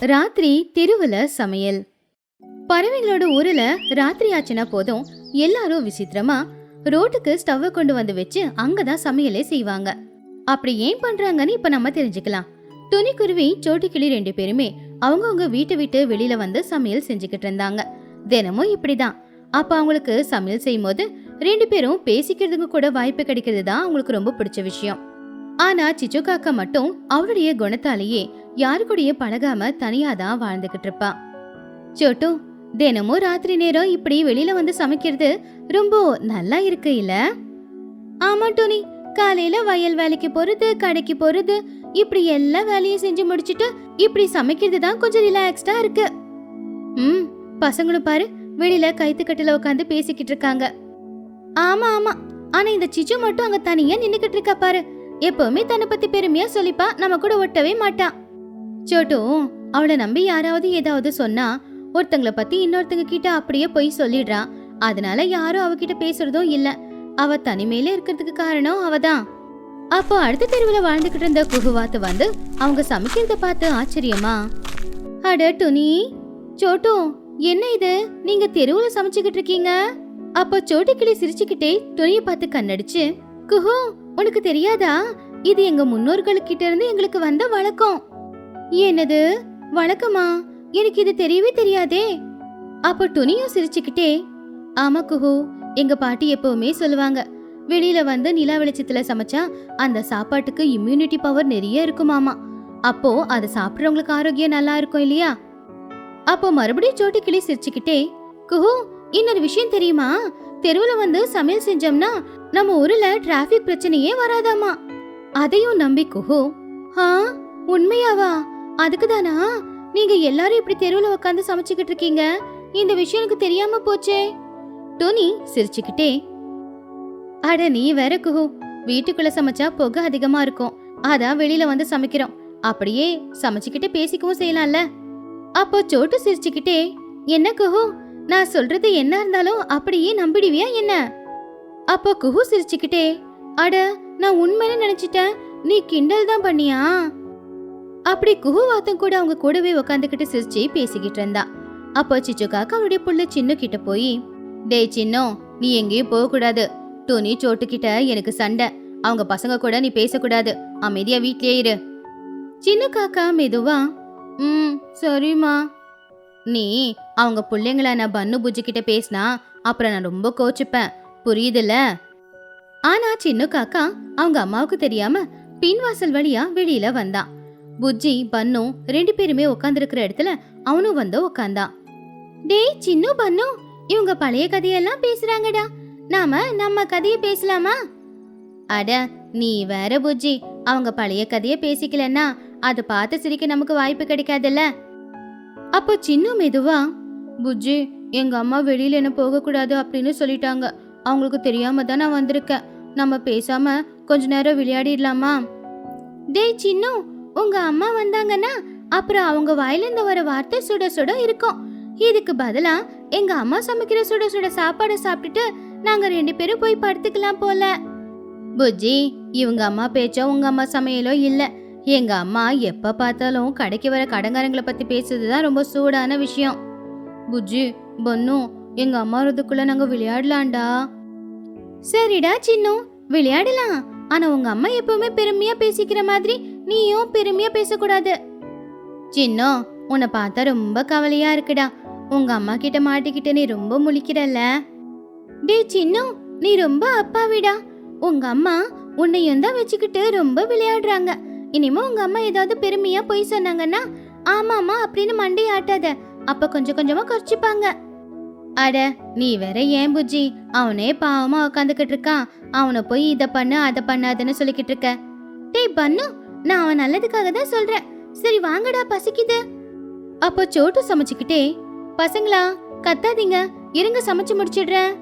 ராத்திரி தெருவுல சமையல். பறவைகளோட ஊர்ல ராத்திரி ஆச்சுன்னா போதும் எல்லாரும் விசித்திரமா ரோட்டுக்கு ஸ்டவ்வை கொண்டு வந்து வச்சு அங்கதான் சமையலே செய்வாங்க. அப்படி ஏன் பண்றாங்கன்னு இப்ப நம்ம தெரிஞ்சுக்கலாம். துணிக்குருவி சோட்டுக்கிளி ரெண்டு பேருமே அவங்கவுங்க வீட்டை விட்டு வெளியில வந்து சமையல் செஞ்சுக்கிட்டு இருந்தாங்க. தினமும் இப்படிதான். அப்ப அவங்களுக்கு சமையல் செய்யும் போது ரெண்டு பேரும் பேசிக்கிறதுக்கு கூட வாய்ப்பு கிடைக்கிறது தான் அவங்களுக்கு ரொம்ப பிடிச்ச விஷயம். ஆனா சிச்சு காக்கா மட்டும் அவளுடைய குணத்தாலேயே யாரு கூடயே பழகாம தனியா தான் வாழ்ந்துகிட்டு இருப்பா. சோட்டு தினமும் ராத்திரி நேரம் இப்படி வெளியில வந்து சமைக்கிறது ரொம்ப நல்லா இருக்கு இல்ல? ஆமா டோனி காலையில வயல் வேலைக்கு போறது கடைக்கு போறது இப்படி எல்லா வேலையும் செஞ்சு முடிச்சிட்டு இப்படி சமைக்கிறது தான் கொஞ்சம் ரிலாக்ஸ்டா இருக்கு. ம் பசங்களும் பாரு வெளியில கைத்துக்கட்டுல உட்காந்து பேசிக்கிட்டு இருக்காங்க. ஆமா ஆமா ஆனா இந்த சிச்சு மட்டும் அங்க தனியா நின்னுக்கிட்டு இருக்கா பாரு. எப்பவுமே தன்னை பத்தி பெருமையா சொல்லிப்பா நம்ம கூட ஒட்டவே மாட்டான் சோட்டு அவளை நம்பி யாராவது ஏதாவது சொன்னா ஒருத்தங்கள பத்தி இன்னொருத்தங்க கிட்ட அப்படியே போய் சொல்லிடுறா. அதனால யாரும் அவகிட்ட பேசுறதும் இல்ல. அவ தனிமையில இருக்கிறதுக்கு காரணம் அவதான். அப்போ அடுத்த தெருவுல வாழ்ந்துகிட்டு இருந்த குகுவாத்து வந்து அவங்க சமைக்கிறத பார்த்து ஆச்சரியமா. அட துணி சோட்டு என்ன இது? நீங்க தெருவுல சமைச்சுக்கிட்டு இருக்கீங்க? அப்போ சோட்டுக்கிளி சிரிச்சுக்கிட்டே துணியை பார்த்து கண்ணடிச்சு குஹு உனக்கு தெரியாதா? இது எங்க முன்னோர்களுக்கிட்ட இருந்து எங்களுக்கு வந்த வழக்கம். என்னது? வழக்கமா எனக்கு இது தெரியவே தெரியாதே. அப்போ துணியும் சிரிச்சுக்கிட்டே ஆமா குஹு எங்க பாட்டி எப்பவுமே சொல்லுவாங்க வெளியில வந்து நிலா வெளிச்சத்துல சமைச்சா அந்த சாப்பாட்டுக்கு இம்யூனிட்டி பவர் நிறைய இருக்குமாமா அப்போ அதை சாப்பிட்றவங்களுக்கு ஆரோக்கியம் நல்லா இருக்கும் இல்லையா? அப்போ மறுபடியும் சோட்டு கிளி சிரிச்சுக்கிட்டே குஹு இன்னொரு விஷயம் தெரியுமா? தெருவுல வந்து சமையல் செஞ்சோம்னா நம்ம ஊர்ல டிராஃபிக் பிரச்சனையே வராதாமா அதையும் நம்பி குஹு ஆ உண்மையாவா? அதுக்கு தானா நீங்க எல்லாரும் இப்படி தெருவுல உட்காந்து சமைச்சுக்கிட்டு இருக்கீங்க. இந்த விஷயம் எனக்கு தெரியாம போச்சே. டோனி சிரிச்சுக்கிட்டே அட நீ வேற குஹு. வீட்டுக்குள்ள சமைச்சா புகை அதிகமா இருக்கும். அதான் வெளியில வந்து சமைக்கிறோம். அப்படியே சமைச்சுக்கிட்டு பேசிக்கவும் செய்யலாம்ல. அப்போ சோட்டு சிரிச்சுக்கிட்டே என்ன குஹு? நான் சொல்றது என்ன இருந்தாலும் அப்படியே நம்பிடுவியா என்ன? அப்போ குஹு சிரிச்சுக்கிட்டே அட நான் உண்மைன்னு நினைச்சிட்டேன். நீ கிண்டல் தான் பண்ணியா? அப்படி குஹு வாத்தம் கூட அவங்க கூடவே உட்காந்துக்கிட்டு சிரிச்சு பேசிக்கிட்டு இருந்தா. அப்போ சிச்சு காக்கா அவருடைய புள்ள சின்ன கிட்ட போய் டேய் சின்னோ நீ எங்கேயும் போக கூடாது டோனி சோட்டு கிட்ட எனக்கு சண்டை. அவங்க பசங்க கூட நீ பேசக்கூடாது. அமைதியா வீட்லயே இரு. சின்ன காக்கா மெதுவா ம் சரிம்மா. நீ அவங்க பிள்ளைங்கள நான் பன்னு புஜ்ஜி கிட்ட பேசினா அப்புறம் நான் ரொம்ப கோச்சுப்பேன். புரியுதுல்ல? ஆனா சின்ன காக்கா அவங்க அம்மாவுக்கு தெரியாம பின்வாசல் வழியா வெளியில வந்தான் புஜ்ஜி பன்னும் ரெண்டு பேருமே உட்காந்துருக்கிற இடத்துல அவனும் வந்து உட்காந்தான் டேய் சின்னு பன்னு இவங்க பழைய கதையெல்லாம் பேசுறாங்கடா. நாம நம்ம கதையை பேசலாமா? அட நீ வேற புஜ்ஜி. அவங்க பழைய கதையை பேசிக்கலன்னா அது பார்த்து சிரிக்க நமக்கு வாய்ப்பு கிடைக்காதுல்ல. அப்போ சின்ன மெதுவா புஜ்ஜி எங்க அம்மா வெளியில என்ன போக கூடாது அப்படின்னு சொல்லிட்டாங்க. அவங்களுக்கு தெரியாம தான் நான் வந்திருக்கேன். நம்ம பேசாம கொஞ்ச நேரம் விளையாடிடலாமா? டேய் சின்ன உங்க அம்மா வந்தாங்கன்னா அப்புறம் அவங்க வாயிலிருந்து வர வார்த்தை சுட சுட இருக்கும். இதுக்கு பதிலா எங்க அம்மா சமைக்கிற சுட சுட சாப்பாடை சாப்பிட்டுட்டு நாங்க ரெண்டு பேரும் போய் படுத்துக்கலாம் போல. புஜ்ஜி இவங்க அம்மா பேச்சோ உங்க அம்மா சமையலோ இல்ல. எங்க அம்மா எப்ப பார்த்தாலும் கடைக்கு வர கடங்காரங்களை பத்தி பேசுறது தான் ரொம்ப சூடான விஷயம். புஜ்ஜி பொண்ணு எங்க அம்மா வரதுக்குள்ள நாங்க விளையாடலாம்டா. சரிடா சின்னு விளையாடலாம். ஆனா உங்க அம்மா எப்பவுமே பெருமையா பேசிக்கிற மாதிரி நீயும் பெருமையா பேசக்கூடாது. சின்னோ உன்னை பார்த்தா ரொம்ப கவலையா இருக்குடா. உங்க அம்மா கிட்ட மாட்டிக்கிட்டு நீ ரொம்ப முழிக்கிறல்ல? டேய் சின்னோ நீ ரொம்ப அப்பாவிடா. உங்க அம்மா உன்னையும் தான் வச்சுக்கிட்டு ரொம்ப விளையாடுறாங்க. இனிமே உங்க அம்மா ஏதாவது பெருமையா போய் சொன்னாங்கன்னா ஆமாமா அப்படின்னு மண்டை ஆட்டாத அப்ப கொஞ்சம் கொஞ்சமா குறைச்சிப்பாங்க. அட நீ வேற ஏன் புஜ்ஜி? அவனே பாவமா உக்காந்துக்கிட்டு இருக்கான். அவனை போய் இத பண்ணு அதை பண்ணாதுன்னு சொல்லிக்கிட்டு இருக்க. டேய் பண்ணு நான் அவன் நல்லதுக்காக தான் சொல்றேன். சரி வாங்கடா பசிக்குது. அப்போ சோட்டு சமைச்சுக்கிட்டே பசங்களா கத்தாதீங்க இருங்க சமைச்சு முடிச்சிடுறேன்.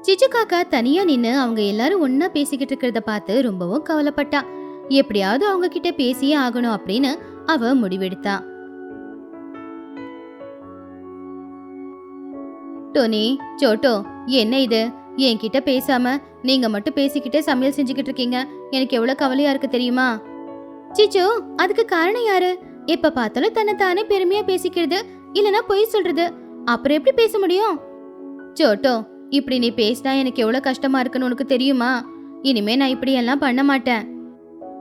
சிச்சு காக்கா தனியா நின்னு அவங்க எல்லாரும் ஒன்னா பேசிக்கிட்டு இருக்கிறத பார்த்து ரொம்பவும் கவலைப்பட்டா. எப்படியாவது அவங்க கிட்ட பேசியே ஆகணும் அப்படின்னு அவ முடிவெடுத்தா. டோனி சோட்டோ என்ன இது? என்கிட்ட பேசாம நீங்க மட்டும் பேசிக்கிட்டே சமையல் செஞ்சுக்கிட்டு இருக்கீங்க. எனக்கு எவ்வளவு கவலையா இருக்கு தெரியுமா? சிச்சோ அதுக்கு காரணம் யாரு? எப்ப பார்த்தாலும் தன்னை தானே பெருமையா பேசிக்கிறது இல்லனா பொய் சொல்றது. அப்புறம் எப்படி பேச முடியும்? சோட்டோ இப்படி நீ பேசினா எனக்கு எவ்வளவு கஷ்டமா இருக்குன்னு உனக்கு தெரியுமா? இனிமே நான் இப்படி எல்லாம் பண்ண மாட்டேன்.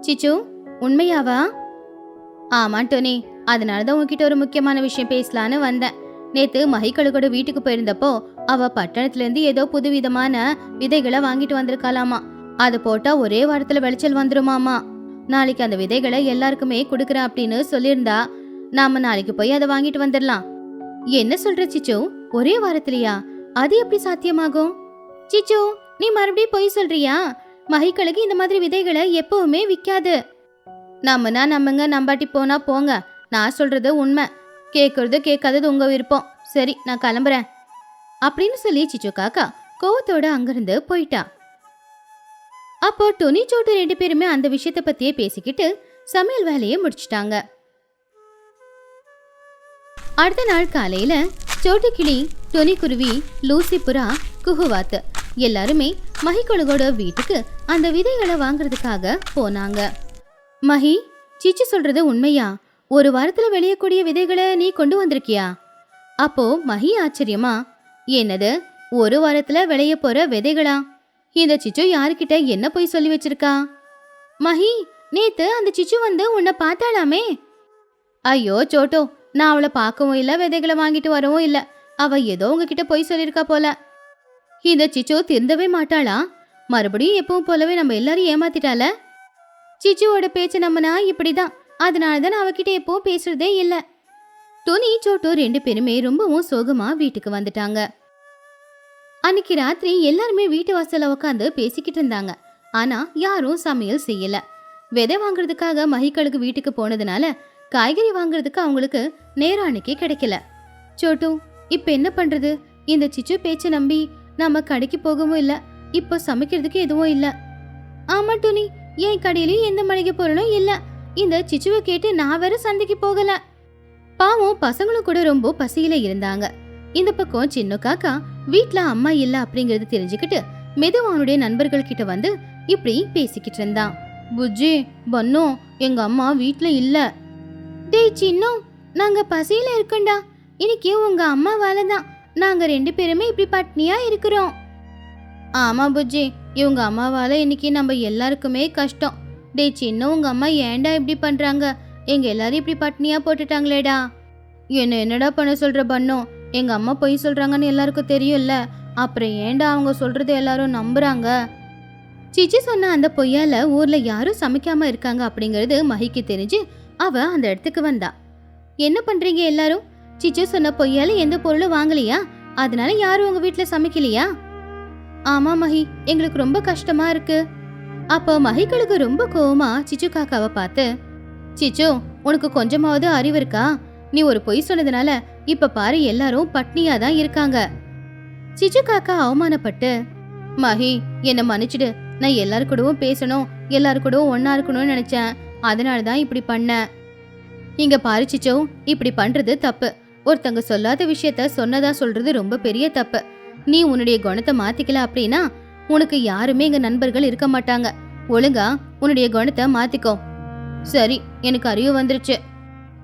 சிச்சு உண்மையாவா? ஆமா டோனி அதனால தான் உன்கிட்ட ஒரு முக்கியமான விஷயம் பேசலான்னு வந்தேன். நேத்து மகிக்கழுகோட வீட்டுக்கு போயிருந்தப்போ அவ பட்டணத்துல இருந்து ஏதோ புதுவிதமான விதைகளை வாங்கிட்டு வந்திருக்காளாமா. அதை போட்டா ஒரே வாரத்துல விளைச்சல் வந்துருமாமா. நாளைக்கு அந்த விதைகளை எல்லாருக்குமே கொடுக்குறேன் அப்படின்னு சொல்லியிருந்தா நாம நாளைக்கு போய் அதை வாங்கிட்டு வந்துடலாம். என்ன சொல்ற சிச்சு? ஒரே வாரத்திலயா? அது எப்படி சாத்தியமாகும்? சிச்சு நீ மறுபடியும் பொய் சொல்றியா? மகிக்களுக்கு இந்த மாதிரி விதைகளை எப்பவுமே விற்காது நம்மனா நம்மங்க நம்பாட்டி போனா போங்க. நான் சொல்றது உண்மை. கேட்கறது கேட்காதது உங்க விருப்பம். சரி நான் கிளம்புறேன். அப்படின்னு சொல்லி சிச்சு காக்கா கோவத்தோட அங்கிருந்து போயிட்டா. அப்போ டொனி சோட்டு ரெண்டு பேருமே அந்த விஷயத்த பத்தியே பேசிக்கிட்டு சமையல் வேலையை முடிச்சிட்டாங்க. அடுத்த நாள் காலையில சோட்டு கிளி டொனி குருவி லூசி புறா குகுவாத்து எல்லாருமே மகிக்கொழுகோட வீட்டுக்கு அந்த விதைகளை வாங்குறதுக்காக போனாங்க. மஹி சிச்சு சொல்றது உண்மையா? ஒரு வாரத்துல விளையக்கூடிய விதைகளை நீ கொண்டு வந்திருக்கியா? அப்போ மஹி ஆச்சரியமா என்னது ஒரு வாரத்துல விளைய போற விதைகளா? இந்த சிச்சு யாருக்கிட்ட என்ன போய் சொல்லி வச்சிருக்கா? மஹி நேத்து அந்த சிச்சு வந்து உன்னை பார்த்தாளாமே? ஐயோ சோட்டோ நான் அவளை பார்க்கவும் இல்ல விதைகளை வாங்கிட்டு வரவும் இல்ல. அவ ஏதோ உங்ககிட்ட போய் சொல்லியிருக்கா போல. இந்த சிச்சு திருந்தவே மாட்டாளா? மறுபடியும் எப்பவும் போலவே நம்ம எல்லாரும் ஏமாத்திட்டால சிச்சுவோட பேச்ச நம்மனா இப்படிதான். அதனால தான் அவகிட்ட எப்பவும் பேசுறதே இல்ல. துணி சோட்டோ ரெண்டு பேருமே ரொம்பவும் சோகமா வீட்டுக்கு வந்துட்டாங்க. அன்னைக்கு ராத்திரி எல்லாருமே வீட்டு வாசல்ல உட்காந்து பேசிக்கிட்டு இருந்தாங்க. ஆனா யாரும் சமையல் செய்யல. விதை வாங்குறதுக்காக மகிக்களுக்கு வீட்டுக்கு போனதுனால காய்கறி வாங்குறதுக்கு அவங்களுக்கு நேரம் அன்னைக்கு கிடைக்கல. சோட்டு இப்ப என்ன பண்றது? இந்த சிச்சு பேச்சை நம்பி நம்ம கடைக்கு போகவும் இல்ல இப்போ சமைக்கிறதுக்கு எதுவும் இல்ல. ஆமா துணி என் கடையிலயும் எந்த மளிகை பொருளும் இல்ல. இந்த சிச்சுவை கேட்டு நான் வேற சந்தைக்கு போகல. பாவம் பசங்களும் கூட ரொம்ப பசியில இருந்தாங்க. இந்த பக்கம் சின்ன காக்கா வீட்ல அம்மா இல்ல அப்படிங்கறது தெரிஞ்சுக்கிட்டு மெதுவா அவனுடைய நண்பர்கள் கிட்ட வந்து இப்படி பேசிக்கிட்டு இருந்தான். புஜ்ஜி பன்னு எங்க அம்மா வீட்ல இல்ல. டேய் சின்னு நாங்க பசியில இருக்கோம்டா. இன்னைக்கு உங்க அம்மா தான் நாங்க ரெண்டு பேருமே இப்படி பட்னியா இருக்கிறோம். ஆமா புஜ்ஜி இவங்க அம்மாவால இன்னைக்கு நம்ம எல்லாருக்குமே கஷ்டம். டேய் சின்ன உங்க அம்மா ஏன்டா இப்படி பண்றாங்க? எங்க எல்லாரும் இப்படி பட்னியா போட்டுட்டாங்களேடா. என்ன என்னடா பண்ண சொல்ற பண்ணோம் எங்க அம்மா பொய் சொல்றாங்கன்னு எல்லாருக்கும் தெரியும்ல. அப்புறம் ஏண்டா அவங்க சொல்றது எல்லாரும் நம்புறாங்க? சிச்சி சொன்ன அந்த பொய்யால ஊர்ல யாரும் சமைக்காம இருக்காங்க அப்படிங்கிறது மகிக்கு தெரிஞ்சு அவ அந்த இடத்துக்கு வந்தா. என்ன பண்றீங்க எல்லாரும்? சிச்சு சொன்ன பொய்யால எந்த பொருளும் வாங்கலையா? அதனால யாரும் உங்க வீட்டில் சமைக்கலையா? ஆமா மஹி எங்களுக்கு ரொம்ப கஷ்டமா இருக்கு. அப்போ மகிகளுக்கு ரொம்ப கோவமா சிச்சு காக்காவை பார்த்து சிச்சு உனக்கு கொஞ்சமாவது அறிவு இருக்கா? நீ ஒரு பொய் சொன்னதுனால இப்ப பாரு எல்லாரும் பட்னியா தான் இருக்காங்க. சிச்சு காக்கா அவமானப்பட்டு மஹி என்ன மன்னிச்சிடு. நான் எல்லாரு கூடவும் பேசணும் எல்லாரு கூடவும் ஒன்னா இருக்கணும்னு நினைச்சேன். அதனால தான் இப்படி பண்ணேன். இங்க பாரு சிச்சோ இப்படி பண்றது தப்பு. ஒருத்தங்க சொல்லாத விஷயத்த சொன்னதா சொல்றது ரொம்ப பெரிய தப்பு. நீ உன்னுடைய குணத்தை மாத்திக்கல அப்படின்னா உனக்கு யாருமே எங்க நண்பர்கள் இருக்க மாட்டாங்க. ஒழுங்கா உன்னுடைய குணத்தை மாத்திக்கோ. சரி எனக்கு அறிவு வந்துருச்சு.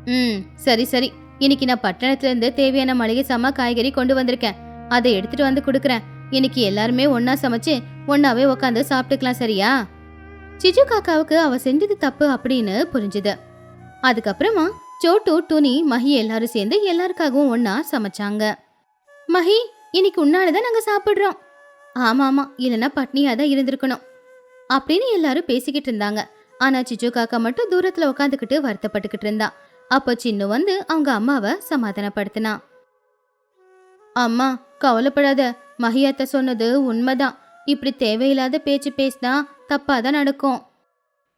ம் சரி சரி. இன்னைக்கு நான் பட்டணத்துல இருந்து தேவையான மளிகை சாமா காய்கறி கொண்டு வந்திருக்கேன். அதை எடுத்துட்டு வந்து கொடுக்குறேன். இன்னைக்கு எல்லாருமே ஒன்னா சமைச்சு ஒன்னாவே உட்காந்து சாப்பிட்டுக்கலாம் சரியா? சிஜு காக்காவுக்கு அவ செஞ்சது தப்பு அப்படின்னு புரிஞ்சுது. அதுக்கப்புறமா சோட்டு துணி மஹி எல்லாரும் சேர்ந்து எல்லாருக்காகவும் ஒன்னா சமைச்சாங்க. மஹி இன்னைக்கு உன்னாலதான் நாங்க சாப்பிடுறோம். ஆமா ஆமா இல்லைன்னா பட்னியா தான் இருந்திருக்கணும். அப்படின்னு எல்லாரும் பேசிக்கிட்டு இருந்தாங்க. ஆனா சிச்சு காக்கா மட்டும் தூரத்துல உட்காந்துக்கிட்டு வருத்தப்பட்டுக்கிட்டு இருந்தா. அப்போ சின்னு வந்து அவங்க அம்மாவை சமாதானப்படுத்தினா. அம்மா கவலைப்படாத. மகியாத்த சொன்னது உண்மைதான். இப்படி தேவையில்லாத பேச்சு பேசினா தப்பாதான் நடக்கும்.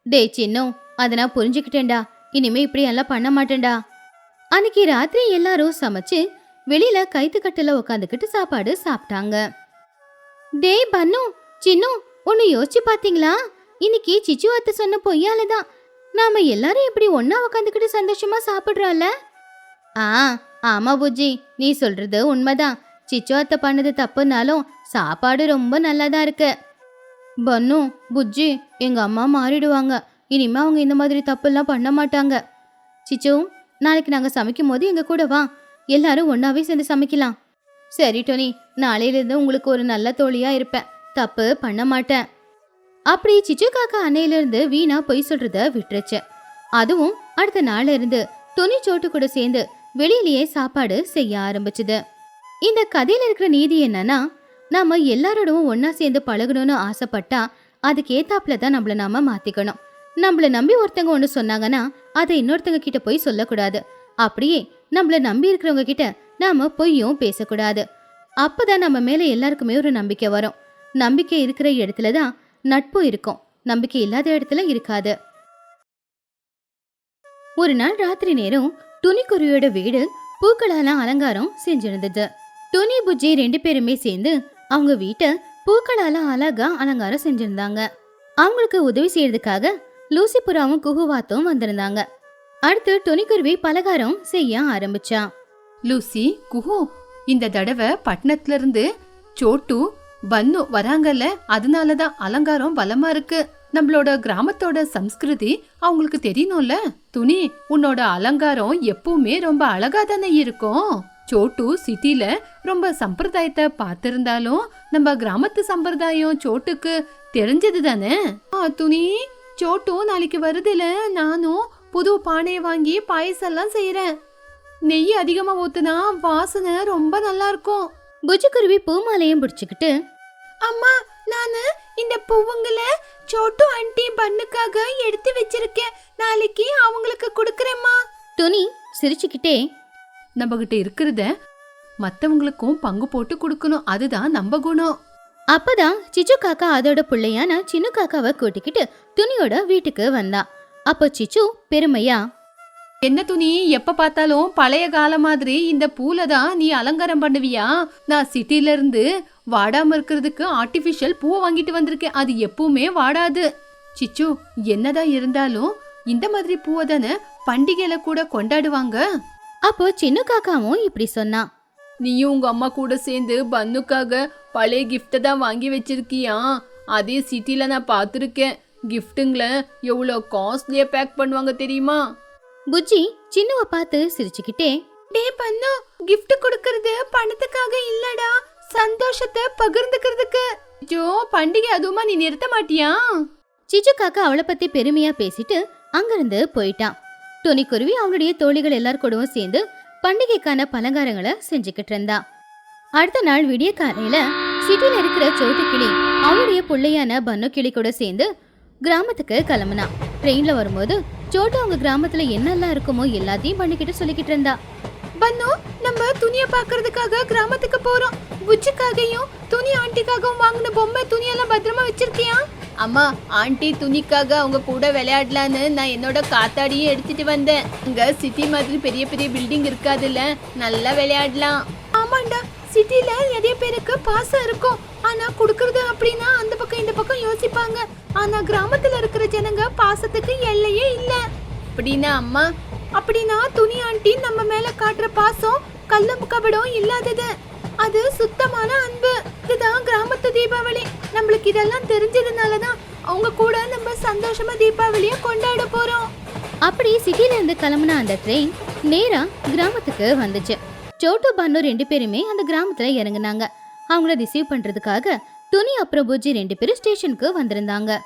டேய் சின்னம் அதை நான் புரிஞ்சுக்கிட்டேன்டா. இனிமே இப்படி எல்லாம் பண்ண மாட்டேன்டா. அன்னைக்கு ராத்திரி எல்லாரும் சமைச்சு வெளியில கைத்துக்கட்டுல உட்காந்துக்கிட்டு சாப்பாடு சாப்பிட்டாங்க. டேய் பன்னு சின்னும் ஒன்னு யோசிச்சு பாத்தீங்களா? இன்னைக்கு சிச்சு அத்தை சொன்ன பொய்யால தான் நாம எல்லாரும் இப்படி ஒன்னா உக்காந்துக்கிட்டு சந்தோஷமா சாப்பிடுறால ஆ ஆமா புஜ்ஜி. நீ சொல்றது உண்மைதான். சிச்சு அத்தை பண்ணது தப்புனாலும் சாப்பாடு ரொம்ப நல்லாதான் இருக்கு. பன்னு புஜ்ஜி எங்க அம்மா மாறிடுவாங்க. இனிமே அவங்க இந்த மாதிரி தப்புலாம் பண்ண மாட்டாங்க. சிச்சு நாளைக்கு நாங்க சமைக்கும் போது எங்க கூட வா. எல்லாரும் ஒன்னாவே சேர்ந்து சமைக்கலாம். சரி டோனி. நாளையிலிருந்து உங்களுக்கு ஒரு நல்ல தோழியா இருப்பேன். தப்பு பண்ண மாட்டேன். அப்படி சிச்சு காக்கா அன்னையிலிருந்து வீணா பொய் சொல்றத விட்டுருச்சு. அதுவும் அடுத்த நாள்ல இருந்து துணி சோட்டு கூட சேர்ந்து வெளியிலேயே சாப்பாடு செய்ய ஆரம்பிச்சுது. இந்த கதையில இருக்கிற நீதி என்னன்னா நாம எல்லாரோடவும் ஒன்னா சேர்ந்து பழகணும்னு ஆசைப்பட்டா அதுக்கு ஏத்தாப்புல தான் நம்மள நாம மாத்திக்கணும். நம்மள நம்பி ஒருத்தங்க ஒன்று சொன்னாங்கன்னா அதை இன்னொருத்தங்க கிட்ட போய் சொல்லக்கூடாது. அப்படியே நம்மள நம்பி இருக்கிறவங்க கிட்ட நாம பொய்யும் பேசக்கூடாது. அப்பதான் நம்ம மேல எல்லாருக்குமே ஒரு நம்பிக்கை வரும். நம்பிக்கை இருக்கிற இடத்துல தான் நட்பு இருக்கும். நம்பிக்கை இல்லாத இடத்துல இருக்காது. ஒரு நாள் ராத்திரி நேரம் துணிக்குருவியோட வீடு பூக்களால அலங்காரம் செஞ்சிருந்தது. துணி புஜ்ஜி ரெண்டு பேருமே சேர்ந்து அவங்க வீட்டை பூக்களால அழகா அலங்காரம் செஞ்சிருந்தாங்க. அவங்களுக்கு உதவி செய்யறதுக்காக லூசி புறாவும் குகுவாத்தும் வந்திருந்தாங்க. அடுத்து துணிக்குருவி பலகாரம் செய்ய ஆரம்பிச்சா. லூசி குஹு இந்த தடவை பட்டணத்துல இருந்து சோட்டு பன்னு வராங்கல்ல அதனாலதான் அலங்காரம் பலமா இருக்கு. நம்மளோட கிராமத்தோட சம்ஸ்கிருதி அவங்களுக்கு தெரியணும்ல. துணி உன்னோட அலங்காரம் எப்பவுமே ரொம்ப அழகா தானே இருக்கும். சோட்டு சிட்டில ரொம்ப சம்பிரதாயத்தை பார்த்திருந்தாலும் நம்ம கிராமத்து சம்பிரதாயம் சோட்டுக்கு தெரிஞ்சது தானே? ஆ, துணி சோட்டும் நாளைக்கு வருதுல. நானும் புது பானையை வாங்கி பாயசம் செய்யறேன் நெய் அதிகமா ஊத்துனா வாசனை ரொம்ப நல்லா இருக்கும். புஜுக்குருவி பூமாலையும் பிடிச்சுக்கிட்டு அம்மா நானு இந்த பூவுங்கள சோட்டு ஆண்டி பண்ணுக்காக எடுத்து வச்சிருக்கேன். நாளைக்கு அவங்களுக்கு கொடுக்கறேம்மா. துணி சிரிச்சுக்கிட்டே நம்ம கிட்ட இருக்கிறத மத்தவங்களுக்கும் பங்கு போட்டு கொடுக்கணும். அதுதான் நம்ம குணம். அப்பதான் சிச்சு காக்கா அதோட பிள்ளையான சின்ன காக்காவை கூட்டிக்கிட்டு துணியோட வீட்டுக்கு வந்தா. அப்போ சிச்சு பெருமையா என்ன துணி? எப்ப பார்த்தாலும் பழைய காலம் மாதிரி இந்த பூல தான் நீ அலங்காரம் பண்ணுவியா? நான் சிட்டில இருந்து வாடாம இருக்கிறதுக்கு ஆர்டிபிஷியல் பூவை வாங்கிட்டு வந்திருக்கேன். அது எப்பவுமே வாடாது. சிச்சு என்னதான் இருந்தாலும் இந்த மாதிரி பூவை தானே பண்டிகையில கூட கொண்டாடுவாங்க. அப்போ சின்ன காக்காவும் இப்படி சொன்னா. நீயும் உங்க அம்மா கூட சேர்ந்து பன்னுக்காக பழைய கிஃப்ட்டை தான் வாங்கி வச்சிருக்கியா? அதே சிட்டில நான் பார்த்துருக்கேன். கிஃப்ட்டுங்களை எவ்வளோ காஸ்ட்லியா பேக் பண்ணுவாங்க தெரியுமா? புஜ்ஜி சின்னவ பார்த்து சிரிச்சுக்கிட்டே டே பண்ணு gift கொடுக்கறது பணத்துக்காக இல்லடா சந்தோஷத்தை பகிர்ந்துக்கிறதுக்கு. ஜோ பண்டிகை அதுவுமா நீ நிறுத்த மாட்டியா? சிச்சு காக்கா அவளை பத்தி பெருமையா பேசிட்டு அங்கிருந்து போயிட்டான். துணிக்குருவி அவளுடைய தோழிகள் எல்லார் கூடவும் சேர்ந்து பண்டிகைக்கான பலகாரங்களை செஞ்சுக்கிட்டு இருந்தா. அடுத்த நாள் விடிய காலையில சிட்டில இருக்கிற சோட்டு கிளி அவளுடைய புள்ளையான பன்னு கிளி கூட சேர்ந்து கிராமத்துக்கு கிளம்புனா. ட்ரெயின்ல வரும்போது சோட்டு அவங்க கிராமத்துல என்னெல்லாம் இருக்குமோ எல்லாத்தையும் பண்ணிக்கிட்டு சொல்லிக்கிட்டு இருந்தா. பன்னு நம்ம துணியை பார்க்கறதுக்காக கிராமத்துக்கு போறோம். புச்சுக்காகவும் துணி ஆண்டிக்காகவும் வாங்கின பொம்மை துணியெல்லாம் பத்திரமா வச்சிருக்கியா? அம்மா ஆண்டி துணிக்காக அவங்க கூட விளையாடலான்னு நான் என்னோட காத்தாடியும் எடுத்துட்டு வந்தேன். இங்க சிட்டி மாதிரி பெரிய பெரிய பில்டிங் இருக்காதுல்ல நல்லா விளையாடலாம். ஆமாண்டா சிட்டில நிறைய பேருக்கு பாசம் இருக்கும். ஆனா குடுக்கறது அப்படின்னா அந்த பக்கம் இந்த பக்கம் யோசிப்பாங்க. ஆனா கிராமத்துல இருக்கிற ஜனங்க பாசத்துக்கு எல்லையே இல்ல. அப்படின்னா அம்மா? அப்படின்னா துணி ஆண்டி நம்ம மேல காட்டுற பாசம் கள்ளம் கபடம் இல்லாதது. அது சுத்தமான அன்பு. இதுதான் கிராமத்து தீபாவளி. நம்மளுக்கு இதெல்லாம் தெரிஞ்சதுனால தான் அவங்க கூட நம்ம சந்தோஷமா தீபாவளியை கொண்டாட போறோம். அப்படி சிட்டில இருந்து கிளம்புன அந்த ட்ரெயின் நேரா கிராமத்துக்கு வந்துச்சு. சோட்டு பன்னு ரெண்டு பேருமே அந்த கிராமத்துல இறங்குனாங்க. அவங்கள ரிசீவ் பண்றதுக்காக துணி அப்புறம் புஜ்ஜி ரெண்டு பேரும் ஸ்டேஷனுக்கு வந்திருந்தாங்க.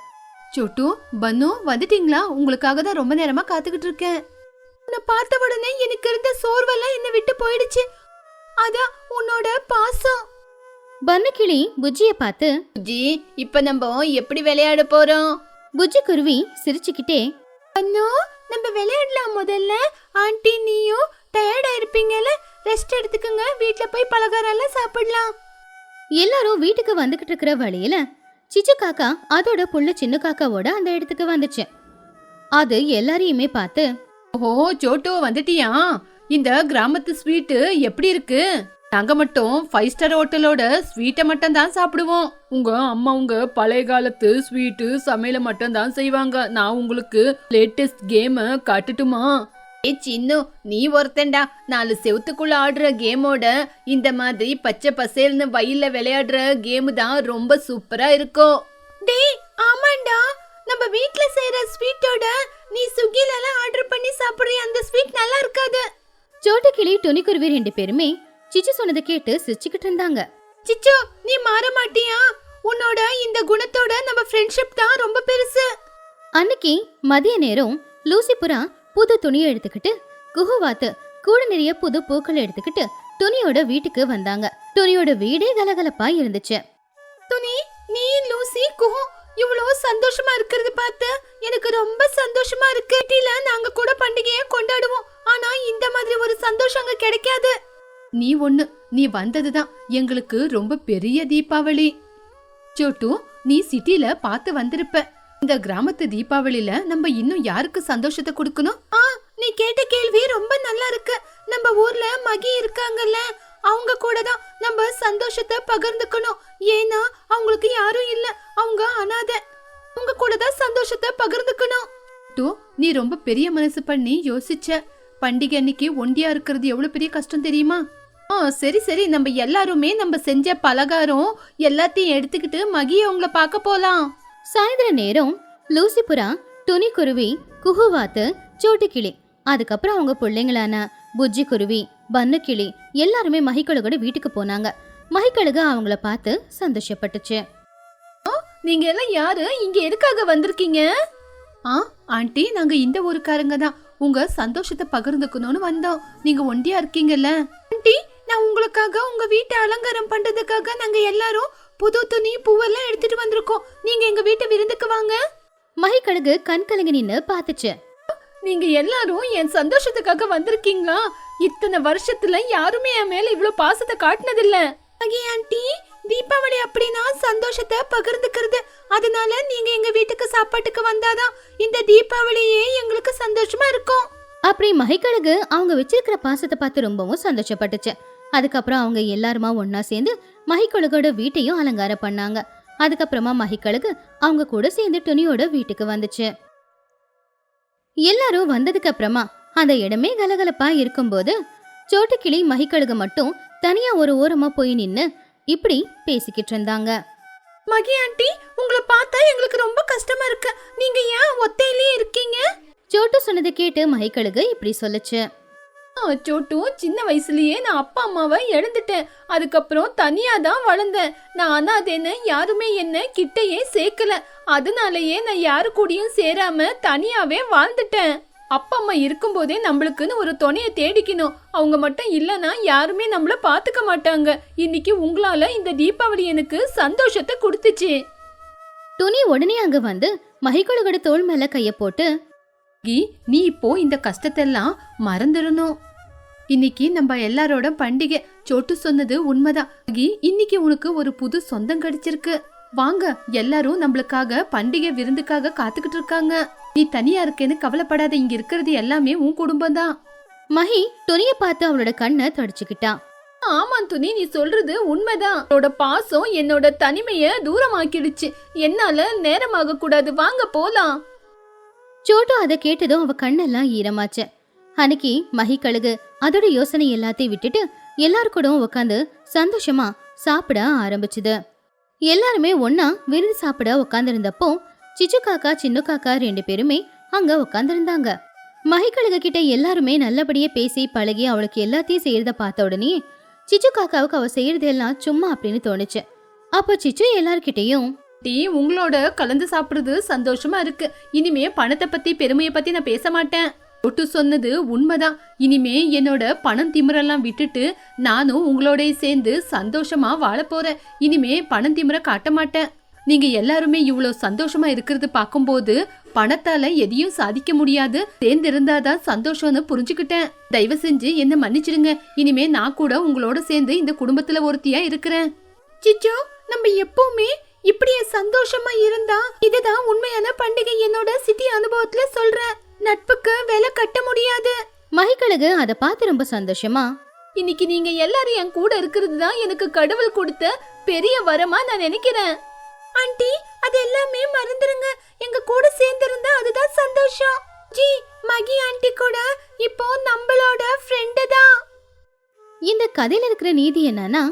சொட்டு பன்னு வந்துட்டீங்களா? உங்களுக்காக தான் ரொம்ப நேரமா காத்துக்கிட்டு இருக்கேன். உன்னை பார்த்த உடனே எனக்கு இருந்த சோர்வெல்லாம் என்னை விட்டு போயிடுச்சு. அதான் உன்னோட பாசம். பன்னு கிளி புஜ்ஜிய பார்த்து ஜி இப்ப நம்ம எப்படி விளையாட போறோம்? புஜ்ஜி குருவி சிரிச்சுக்கிட்டே அண்ணா நம்ம விளையாடலாம் முதல்ல. ஆண்டி நீயும் டயர்டா இருப்பீங்கல்ல? ரெஸ்ட் எடுத்துக்கங்க. வீட்ல போய் பலகாரம் எல்லாம் சாப்பிடலாம். எல்லாரும் வீட்டுக்கு வந்துகிட்டு இருக்கிற வழியில சிச்சு காக்கா அதோட புள்ள சின்ன காக்காவோட அந்த இடத்துக்கு வந்துச்சு. அது எல்லாரையுமே பார்த்து ஓ சோட்டோ வந்துட்டியா? இந்த கிராமத்து ஸ்வீட்டு எப்படி இருக்கு? நாங்க மட்டும் ஃபைவ் ஸ்டார் ஹோட்டலோட ஸ்வீட்டை மட்டும் தான் சாப்பிடுவோம். உங்க அம்மா உங்க பழைய காலத்து ஸ்வீட்டு சமையல மட்டும் தான் செய்வாங்க. நான் உங்களுக்கு லேட்டஸ்ட் கேமை காட்டுட்டுமா? ஏ சின்னு நீ ஒருத்தன்டா. நாலு செவுத்துக்குள்ள ஆடுற கேமோட இந்த மாதிரி பச்சை பசேல்னு வயல்ல விளையாடுற கேம் தான் ரொம்ப சூப்பரா இருக்கும். டேய் ஆமாண்டா. நம்ம வீட்ல செய்யற ஸ்வீட்டோட நீ ஸ்விக்கில எல்லாம் ஆர்டர் பண்ணி சாப்பிடுறிய? அந்த ஸ்வீட் நல்லா இருக்காது. சோட்டுக்கிளி துணிக்குருவி ரெண்டு பேருமே சிச்சு சொன்னதை கேட்டு சிரிச்சுக்கிட்டு இருந்தாங்க. சிச்சோ நீ மாற மாட்டியா? உன்னோட இந்த குணத்தோட நம்ம ஃப்ரெண்ட்ஷிப் தான் ரொம்ப பெருசு. அன்னைக்கு மதிய நேரம் லூசி புறா புது துணியை எடுத்துக்கிட்டு குஹுவாத்து கூட நிறைய புது பூக்களை எடுத்துக்கிட்டு துணியோட வீட்டுக்கு வந்தாங்க. துணியோட வீடே கலகலப்பா இருந்துச்சு. துணி நீ லூசி குஹு இவ்வளோ சந்தோஷமா இருக்கிறது பார்த்து எனக்கு ரொம்ப சந்தோஷமா இருக்கு. வீட்டில நாங்க கூட பண்டிகையை கொண்டாடுவோம். ஆனா இந்த மாதிரி ஒரு சந்தோஷம் அங்க கிடைக்காது. நீ ஒண்ணு நீ வந்ததுதான் எங்களுக்கு ரொம்ப பெரிய தீபாவளி. சோட்டு நீ சிட்டில பார்த்து வந்திருப்ப. இந்த கிராமத்து தீபாவளியில நம்ம இன்னும் யாருக்கு சந்தோஷத்தை கொடுக்கணும்? ஆ நீ கேட்ட கேள்வி ரொம்ப நல்லா இருக்கு. நம்ம ஊர்ல மகி இருக்காங்கல்ல அவங்க கூட தான் நம்ம சந்தோஷத்தை பகிர்ந்துக்கணும். ஏன்னா அவங்களுக்கு யாரும் இல்ல அவங்க அனாதை. உங்க கூட தான் சந்தோஷத்தை பகிர்ந்துக்கணும். டோ நீ ரொம்ப பெரிய மனசு பண்ணி யோசிச்ச. பண்டிகை அன்னைக்கு ஒண்டியா இருக்கிறது எவ்வளவு பெரிய கஷ்டம் தெரியுமா? ஆ சரி சரி நம்ம எல்லாருமே நம்ம செஞ்ச பலகாரம் எல்லாத்தையும் எடுத்துக்கிட்டு மகி அவங்கள பார்க்க போலாம். சாயந்தர நேரம் லூசி புறா துணிக்குருவி குஹுவாத்து சோட்டுக்கிளி. அதுக்கப்புறம் அவங்க பிள்ளைங்களான புஜ்ஜி குருவி பன்னுக்கிளி எல்லாருமே மகிக்கழுகோட வீட்டுக்கு போனாங்க. மகிக்கழுகு அவங்கள பார்த்து சந்தோஷப்பட்டுச்சு. நீங்க எல்லாம் யாரு? இங்க எதுக்காக வந்திருக்கீங்க? ஆ ஆண்டி நாங்க இந்த ஊருக்காரங்க தான். உங்க சந்தோஷத்தை பகிர்ந்துக்கணும்னு வந்தோம். நீங்க ஒண்டியா இருக்கீங்கல்ல. ஆண்டி நான் உங்களுக்காக உங்க வீட்டை அலங்காரம் பண்றதுக்காக நாங்க எல்லாரும் புது துணி பூவெல்லாம் எடுத்துட்டு வந்திருக்கோம். நீங்க எங்க வீட்டு விருந்துக்கு வாங்க. மகிக்கழுகு கண் கலங்கி நின்னு பார்த்துச்சு. நீங்க எல்லாரும் என் சந்தோஷத்துக்காக வந்திருக்கீங்களா? இத்தனை வருஷத்துல யாருமே என் மேல இவ்ளோ பாசத்தை காட்டினதில்ல. அகே ஆண்டி தீபாவளி அப்படின்னா சந்தோஷத்தை பகிர்ந்துக்கிறது. அதனால நீங்க எங்க வீட்டுக்கு சாப்பாட்டுக்கு வந்தாதான் இந்த தீபாவளியே எங்களுக்கு சந்தோஷமா இருக்கும். அப்படி மகிக்கழுகு அவங்க வச்சிருக்கிற பாசத்தை பார்த்து ரொம்பவும் சந்தோஷப்பட்டுச்சு. அதுக்கப்புறம் அவங்க எல்லாருமா ஒண்ணா சேர்ந்து மகிக்கழுகோட வீட்டையும் அலங்காரம் பண்ணாங்க. அதுக்கப்புறமா மகிக்கழுகு அவங்க கூட சேர்ந்து துணியோட வீட்டுக்கு வந்துச்சு. எல்லாரும் வந்ததுக்கு அப்புறமா அந்த இடமே கலகலப்பா இருக்கும்போது சோட்டுக்கிளி மகிக்கழுகு மட்டும் தனியா ஒரு ஓரமா போய் நின்னு இப்படி பேசிக்கிட்டு இருந்தாங்க. மகி ஆண்டி உங்களை பார்த்தா எங்களுக்கு ரொம்ப கஷ்டமா இருக்கு. நீங்க ஏன் ஒத்தையிலே இருக்கீங்க? சோட்டு சொன்னதை கேட்டு மகிக்கழுகு இப்படி சொல்லுச்சு. ஆ, சோட்டு சின்ன வயசுலயே நான் அப்பா அம்மாவை இழந்துட்டேன். அதுக்கப்புறம் தனியா தான் வளர்ந்தேன். நான் அனாதைன்னு யாருமே என்ன கிட்டயே சேர்க்கல. அதனாலயே நான் யாரு கூடயும் சேராம தனியாவே வாழ்ந்துட்டேன். அப்பா அம்மா இருக்கும்போதே நம்மளுக்குன்னு ஒரு துணையை தேடிக்கணும். அவங்க மட்டும் இல்லைன்னா யாருமே நம்மள பாத்துக்க மாட்டாங்க. இன்னைக்கு உங்களால இந்த தீபாவளி எனக்கு சந்தோஷத்தை கொடுத்துச்சு. துணி உடனே அங்க வந்து மகிக்கழுகோட தோள் மேல கைய போட்டு நீ இப்போ இந்த கஷ்டத்தெல்லாம் மறந்துடணும். இன்னைக்கு நம்ம எல்லாரோட பண்டிகை. சோட்டு சொன்னது உண்மைதான். இன்னைக்கு உனக்கு ஒரு புது சொந்தம் கிடைச்சிருக்கு. வாங்க எல்லாரும் நம்மளுக்காக பண்டிகை விருந்துக்காக காத்துக்கிட்டு இருக்காங்க. நீ தனியா இருக்கேன்னு கவலைப்படாத இங்க இருக்கிறது எல்லாமே உன் குடும்பம் தான். மகி துணிய பார்த்து அவளோட கண்ணை தொடச்சுக்கிட்டான் ஆமா துணி நீ சொல்றது உண்மைதான். என்னோட பாசம் என்னோட தனிமைய தூரமாக்கிடுச்சு. என்னால நேரமாக கூடாது. வாங்க போலாம். சோட்டு அதை கேட்டதும் அவ கண்ணெல்லாம் ஈரமாச்சு. அன்னைக்கு மகி கழுகு அதோட யோசனை எல்லாத்தையும் விட்டுட்டு எல்லாரு கூடவும் உட்காந்து சந்தோஷமா சாப்பிட ஆரம்பிச்சுது. எல்லாருமே ஒன்னா விருந்து சாப்பிட உட்காந்துருந்தப்போ சிச்சு காக்கா சின்ன காக்கா ரெண்டு பேருமே அங்க உட்காந்துருந்தாங்க மகிக்கழுக கிட்ட எல்லாருமே நல்லபடியா பேசி பழகி அவளுக்கு எல்லாத்தையும் செய்யறத பார்த்த உடனே சிச்சு காக்காவுக்கு அவ செய்யறது எல்லாம் சும்மா அப்படின்னு தோணுச்சு. அப்போ சிச்சு எல்லார்கிட்டயும் டீ உங்களோட கலந்து சாப்பிடுறது சந்தோஷமா இருக்கு. இனிமே பணத்தை பத்தி பெருமையை பத்தி நான் பேச மாட்டேன். ஒட்டு சொன்னது உண்மைதான். இனிமே என்னோட பணம் திமிரெல்லாம் விட்டுட்டு நானும் உங்களோடய சேர்ந்து சந்தோஷமா வாழ போறேன். இனிமே பணம் திமிர காட்ட மாட்டேன். நீங்க எல்லாருமே இவ்வளோ சந்தோஷமா இருக்கிறது பார்க்கும்போது பணத்தால எதையும் சாதிக்க முடியாது. சேர்ந்திருந்தாதான் சந்தோஷம்னு புரிஞ்சுக்கிட்டேன். தயவு செஞ்சு என்ன மன்னிச்சிடுங்க. இனிமே நான் கூட உங்களோட சேர்ந்து இந்த குடும்பத்துல ஒருத்தியா இருக்கிறேன். சிச்சோ நம்ம எப்பவுமே இப்படியே சந்தோஷமா இருந்தா இதுதான் உண்மையான பண்டிகை என்னோட சிட்டி அனுபவத்துல சொல்றேன். நட்புக்கு விலை கட்ட முடியாது. மகிக்கழுகு அதை பார்த்து ரொம்ப சந்தோஷமா? இன்னைக்கு நீங்க எல்லாரும் என் கூட இருக்கிறது தான் எனக்கு கடவுள் கொடுத்த பெரிய வரமா நான் நினைக்கிறேன். ஆண்டி அது எல்லாமே மறந்துருங்க. எங்க கூட சேர்ந்திருந்தா அதுதான் சந்தோஷம். ஜி மகி ஆண்டி கூட இப்போ நம்மளோட ஃப்ரெண்டு தான். இந்த கதையில இருக்கிற நீதி என்னன்னா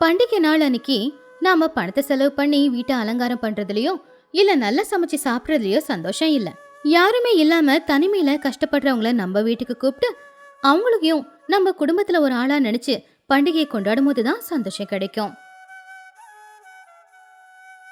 பண்டிகை நாள் அன்னைக்கு நாம பணத்தை செலவு பண்ணி வீட்டை அலங்காரம் பண்றதுலயோ இல்ல நல்லா சமைச்சு சாப்பிட்றதுலயோ சந்தோஷம் இல்ல. யாருமே இல்லாம தனிமையில கஷ்டப்படுறவங்கள நம்ம வீட்டுக்கு கூப்பிட்டு அவங்களுக்கும் நம்ம குடும்பத்துல ஒரு ஆளா நினைச்சு பண்டிகையை கொண்டாடும் போது தான் சந்தோஷம் கிடைக்கும்.